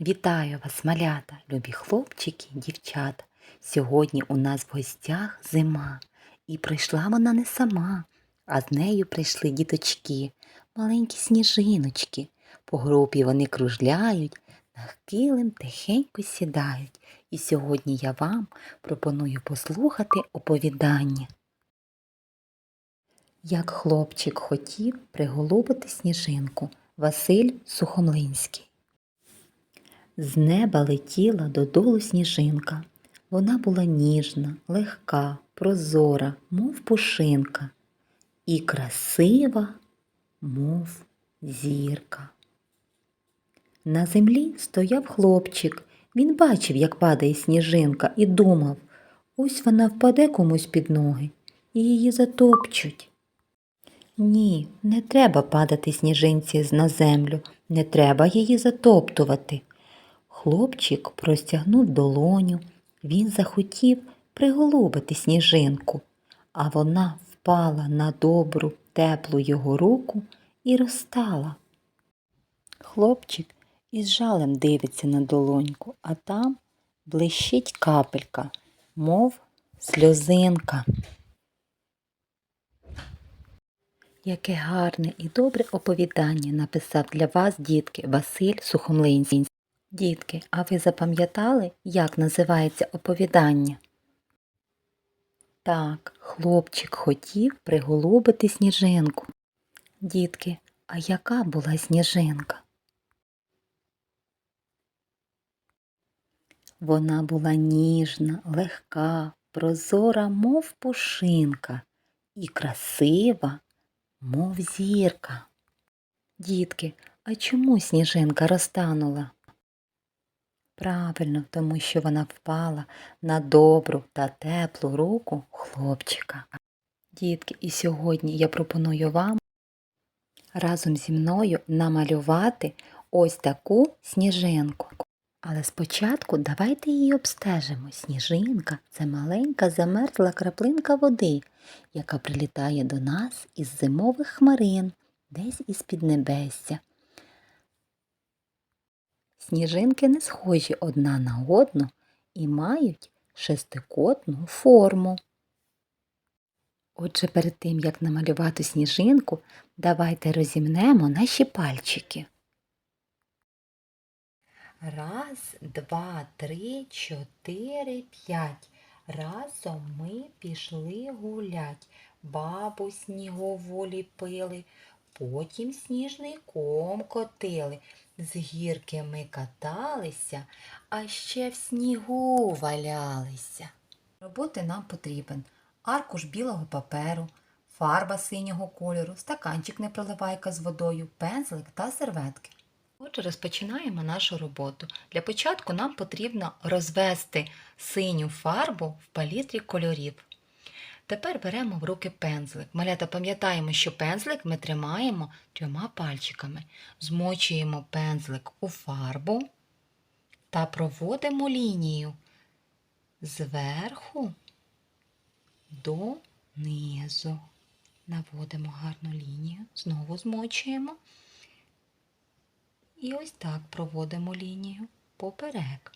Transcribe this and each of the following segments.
Вітаю вас, малята, любі хлопчики дівчата. Сьогодні у нас в гостях зима, і прийшла вона не сама, а з нею прийшли діточки, маленькі сніжиночки. По групі вони кружляють, на килим тихенько сідають. І сьогодні я вам пропоную послухати оповідання. Як хлопчик хотів приголубити сніжинку Василь Сухомлинський. З неба летіла додолу сніжинка. Вона була ніжна, легка, прозора, мов пушинка, і красива, мов зірка. На землі стояв хлопчик. Він бачив, як падає сніжинка, і думав, ось вона впаде комусь під ноги і її затопчуть. Ні, не треба падати сніжинці на землю, не треба її затоптувати. Хлопчик простягнув долоню, він захотів приголубити сніжинку, а вона впала на добру, теплу його руку і розтала. Хлопчик із жалем дивиться на долоньку, а там блищить капелька, мов сльозинка. Яке гарне і добре оповідання написав для вас, дітки, Василь Сухомлинський. Дітки, а ви запам'ятали, як називається оповідання? Так, хлопчик хотів приголубити сніжинку. Дітки, а яка була сніжинка? Вона була ніжна, легка, прозора, мов пушинка, і красива, мов зірка. Дітки, а чому сніжинка розтанула? Правильно, тому що вона впала на добру та теплу руку хлопчика. Дітки, і сьогодні я пропоную вам разом зі мною намалювати ось таку сніжинку. Але спочатку давайте її обстежимо. Сніжинка це маленька замерзла краплинка води, яка прилітає до нас із зимових хмарин, десь із піднебесся. Сніжинки не схожі одна на одну і мають шестикутну форму. Отже, перед тим, як намалювати сніжинку, давайте розімнемо наші пальчики. Раз, два, три, чотири, п'ять. Разом ми пішли гулять, бабу снігову ліпили, потім сніжний ком котили. З гірки ми каталися, а ще в снігу валялися. Роботи нам потрібен аркуш білого паперу, фарба синього кольору, стаканчик непроливайка з водою, пензлик та серветки. Отже, розпочинаємо нашу роботу. Для початку нам потрібно розвести синю фарбу в палітрі кольорів. Тепер беремо в руки пензлик. Малята пам'ятаємо, що пензлик ми тримаємо трьома пальчиками. Змочуємо пензлик у фарбу та проводимо лінію зверху до низу. Наводимо гарну лінію, знову змочуємо. І ось так проводимо лінію поперек.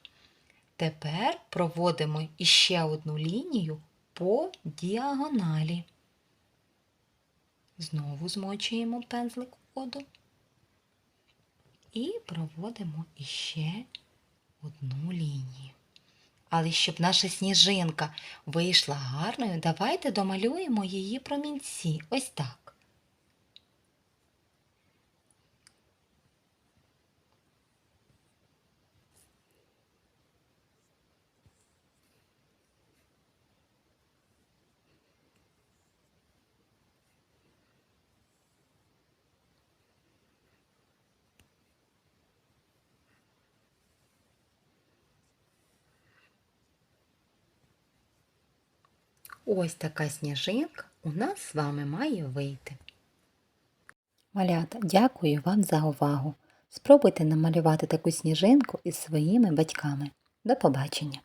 Тепер проводимо іще одну лінію по діагоналі. Знову змочуємо пензлик воду і проводимо іще одну лінію. Але щоб наша сніжинка вийшла гарною, давайте домалюємо її промінці. Ось так. Ось така сніжинка у нас з вами має вийти. Малята, дякую вам за увагу. Спробуйте намалювати таку сніжинку із своїми батьками. До побачення!